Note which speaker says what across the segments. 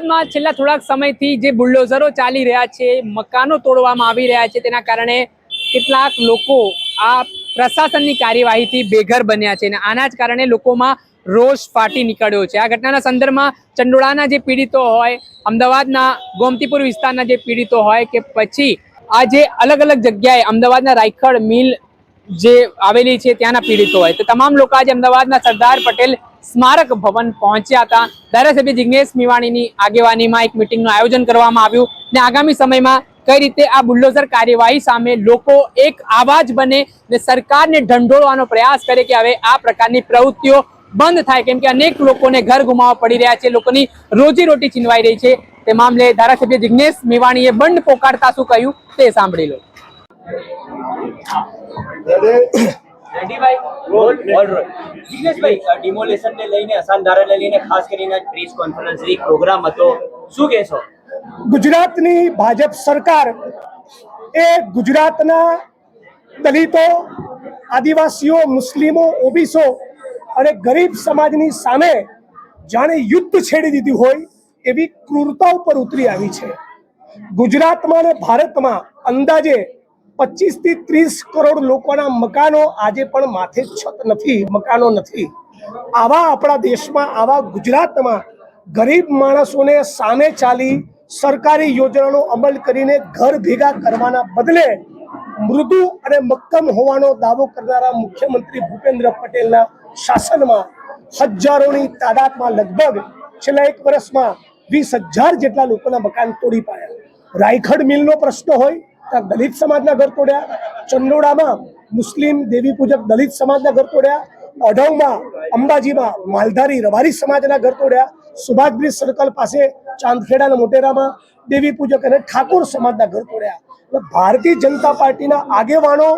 Speaker 1: અમદાવાદમાં છેલ્લા થોડાક સમયથી જે બુલડોઝરો ચાલી રહ્યા છે, મકાનો તોડવામાં આવી રહ્યા છે, તેના કારણે કેટલાક લોકો આ પ્રશાસનની કાર્યવાહીથી બેઘર બન્યા છે અને આના જ કારણે લોકોમાં રોષ ફાટી નીકળ્યો છે. આ ઘટનાના સંદર્ભમાં ચંડોળાના જે પીડિતો હોય, અમદાવાદના ગોમતીપુર વિસ્તારના જે પીડિતો હોય કે પછી આ જે અલગ અલગ જગ્યાએ અમદાવાદના રાયખડ મિલ જે આવેલી છે ત્યાંના પીડિતો હોય, તો તમામ લોકો આજે અમદાવાદના સરદાર પટેલ સ્મારક ભવન પહોંચ્યા હતા. ધારાસભ્ય જિગ્નેશ મેવાણીની આગેવાનીમાં એક મિટિંગનું આયોજન કરવામાં આવ્યું ને આગામી સમયમાં કઈ રીતે આ બુલ્ડોઝર કાર્યવાહી સામે લોકો એક આવાજ બને ને સરકારને ઢંઢોળવાનો પ્રયાસ કરે કે હવે આ પ્રકારની પ્રવૃત્તિઓ બંધ થાય. કેમ કે અનેક લોકોને ઘર ગુમાવવા પડી રહ્યા છે, લોકોની રોજી રોટી છીનવાઈ રહી છે. તે મામલે ધારાસભ્ય જિગ્નેશ મેવાણીએ બંધ પોકારતા શું કહ્યું તે સાંભળી લો.
Speaker 2: ડિમોલેશન ને લઈને અસાનધારાને લઈને ખાસ કરીને પ્રેસ કોન્ફરન્સ પ્રોગ્રામ હતો. શું કહેશો?
Speaker 3: ગુજરાતની ભાજપ સરકાર એ ગુજરાતના દલિતો આદિવાસીઓ મુસ્લિમો ઓબીસો અને ગરીબ સમાજની સામે જાણે યુદ્ધ છેડી દીધી હોય એવી ક્રૂરતા ઉપર ઉતરી આવી છે. ગુજરાતમાં અને ભારતમાં અંદાજે પચીસથી ત્રીસ કરોડ લોકોના મકાનો આજે પણ માથે છત નથી, મકાનો નથી. આવા આપણા દેશમાં, આવા ગુજરાતમાં ગરીબ માણસોને સામે ચાલી સરકારી યોજનાનો અમલ કરીને ઘર ભેગા કરવાના બદલે મૃદુ અને મક્કમ હોવાનો દાવો કરનારા મુખ્યમંત્રી ભૂપેન્દ્ર પટેલના શાસનમાં હજારોની તાદાદમાં લગભગ છેલ્લા એક વર્ષમાં વીસ હજાર જેટલા લોકોના મકાન તોડી પાડ્યા. રાયખડ મિલનો પ્રશ્ન હોય ત્યાં દલિત સમાજના ઘર તોડ્યા. ચંડોળામાં મુસ્લિમ દેવી પૂજક દલિત સમાજના ઘર તોડ્યા. અઢવમાં અંબાજીમાં માલધારી રવારી સમાજના ઘર તોડ્યા. સુભાષ સર્કલ પાસે ચાંદખેડાના મોટેરામાં દેવી પૂજક અને ઠાકોર સમાજના ઘર તોડ્યા. ભારતીય જનતા પાર્ટીના આગેવાનો,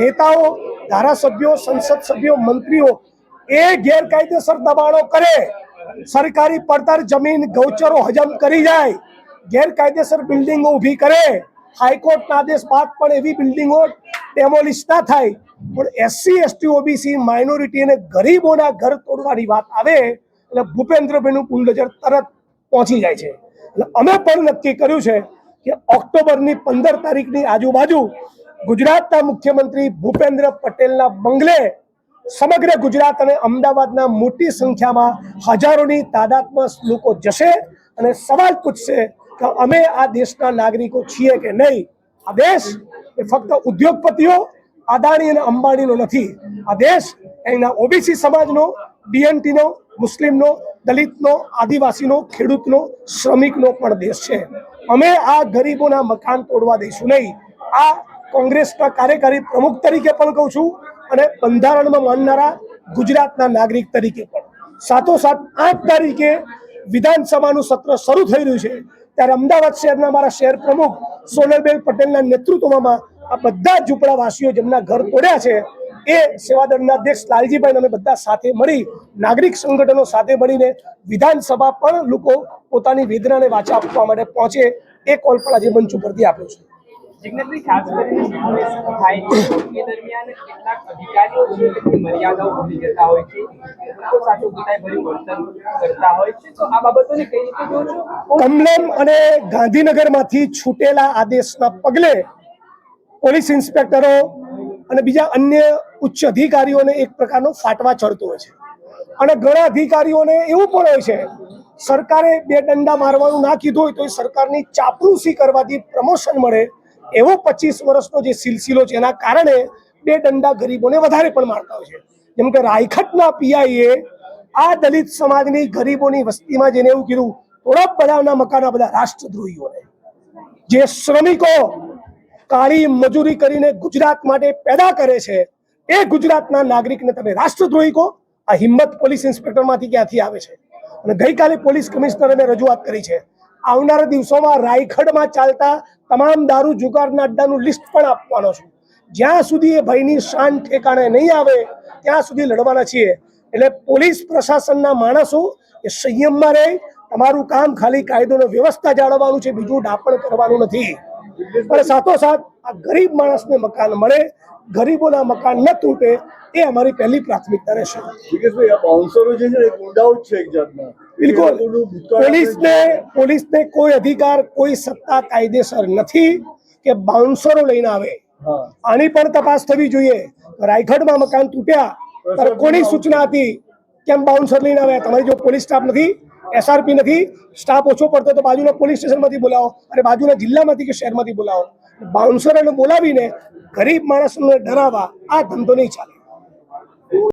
Speaker 3: નેતાઓ, ધારાસભ્યો, સંસદ સભ્યો, મંત્રીઓ એ ગેરકાયદેસર દબાણો કરે. સરકારી પડતર જમીન ગૌચરો હજમ કરી જાય. ગેરકાયદેસર બિલ્ડિંગો ઊભી કરે. હાઈકોર્ટના આદેશ બાદ પણ એવી બિલ્ડિંગો ડેમોલિશ ના થાય. પણ એસસી એસટી ઓબીસી માઇનોરિટી અને ગરીબોના ઘર તોડવાની વાત આવે, એટલે ભૂપેન્દ્રભાઈનું બુલડોઝર તરત પહોંચી જાય છે. એટલે અમે પણ નક્કી કર્યું છે કે ઓક્ટોબરની પંદર તારીખની આજુબાજુ ગુજરાતના મુખ્યમંત્રી ભૂપેન્દ્ર પટેલના બંગલે સમગ્ર ગુજરાત અને અમદાવાદના મોટી સંખ્યામાં હજારોની તાદાત્મક લોકો જશે અને સવાલ પૂછશે કે અમે આ દેશના નાગરિકો છીએ કે નહીં? આ દેશ એ ફક્ત ઉદ્યોગપતિઓ, અદાણી અને અંબાણીનો નથી. આ દેશ એના ઓબીસી સમાજનો, બીએનટીનો, મુસ્લિમનો, દલિતનો, આદિવાસીનો, ખેડૂતનો, શ્રમિકનો પણ દેશ છે. અમે આ ગરીબોના મકાન તોડવા દઈશું નહીં. આ કોંગ્રેસના કાર્યકારી પ્રમુખ તરીકે પણ કહું છું અને બંધારણમાં માનનારા ગુજરાતના નાગરિક તરીકે પણ. સાથોસાથ આઠ તારીખે વિધાનસભાનું સત્ર શરૂ થઈ રહ્યું છે. ત્યારે અમદાવાદ શહેરના મારા શહેર પ્રમુખ સોનલબેન પટેલના નેતૃત્વમાં આ બધા ઝૂંપડાવાસીઓ જેમના ઘર તોડ્યા છે, એ સેવાદળના અધ્યક્ષ લાલજીભાઈ અમે બધા સાથે મળી, નાગરિક સંગઠનો સાથે મળીને વિધાનસભા પણ લોકો પોતાની વેદનાને વાચા આપવા માટે પહોંચે, એ કોલ પણ આજે મંચ ઉપરથી આપ્યો છે.
Speaker 1: જિગ્નેશભાઈ ખાસ કરીને સિચ્યુએશન થાય છે દરમિયાન કેટલાક અધિકારીઓ છે તેમની મર્યાદાઓ ભૂલી જતા હોય છે, લોકો સાથે ગુનાહિત વર્તન કરતા હોય છે. તો આ બાબતોને કઈ રીતે જો છો?
Speaker 3: કમલમ અને ગાંધીનગરમાંથી છૂટેલા આદેશના પગલે પોલીસ ઇન્સ્પેક્ટરો અને બીજા અન્ય ઉચ્ચ અધિકારીઓને એક પ્રકારનો ફાટવા ચડતો હોય છે. અને ઘણા અધિકારીઓને એવું પણ હોય છે, સરકારે બે દંડા મારવાનું ના કીધું હોય તો એ સરકારની ચાપરૂસી કરવાથી પ્રમોશન મળે એવો પચીસ વર્ષનો જે સિલસિલો છે, એના કારણે બે દંડા ગરીબોને વધારે પણ મારતા હોય છે. જેમ કે રાયખટના પીઆઈએ આ દલિત સમાજની ગરીબોની વસ્તીમાં જેને એવું કીધું થોડા બધાના મકાના બધા રાષ્ટ્રદ્રોહીઓને. જે શ્રમિકો કાળી મજૂરી કરીને ગુજરાત માટે પેદા કરે છે, એ ગુજરાતના નાગરિકને તમે રાષ્ટ્રદ્રોહી કહો, આ હિંમત પોલીસ ઇન્સ્પેક્ટરમાંથી ક્યાંથી આવે છે? અને ગઈકાલે પોલીસ કમિશનરે રજૂઆત કરી છે આવનારા દિવસોમાં રાયખડમાં ચાલતા તમામ દારૂ જુગારના અડ્ડાનું લિસ્ટ પણ આપવાનો છું. જ્યાં સુધી એ ભયની શાન ઠેકાણે નહીં આવે, ત્યાં સુધી લડવાના છીએ. એટલે પોલીસ પ્રશાસનના માણસો એ સંયમમાં રહે, તમારું કામ ખાલી કાયદોનો વ્યવસ્થા જાળવવાનું છે, બીજું ડાપણ કરવાનું નથી. અને સાથોસાથ આ ગરીબ માણસને મકાન મળે, ગરીબોના મકાન ન તૂટે, એ અમારી પહેલી પ્રાથમિકતા રહેશે.
Speaker 4: જે છે છે એક જાતના.
Speaker 3: બિલકુલ પોલીસને પોલીસને કોઈ અધિકાર કોઈ સત્તા કાયદેસર નથી કે બાઉન્સરો લઈને આવે. આની પણ તપાસ થવી જોઈએ. રાયગઢમાં મકાન તૂટ્યા કોની સૂચના હતી? કેમ બાઉન્સર લઈને આવ્યા? તમારી જો પોલીસ સ્ટાફ નથી એસઆરપી નથી સ્ટાફ ઓછો પડતો તો બાજુના પોલીસ સ્ટેશનમાંથી બોલાવો અને બાજુના જિલ્લામાંથી કે શહેરમાંથી બોલાવો. બાઉન્સરોને બોલાવીને ગરીબ માણસને ડરાવવા આ ધંધો નહીં ચાલે.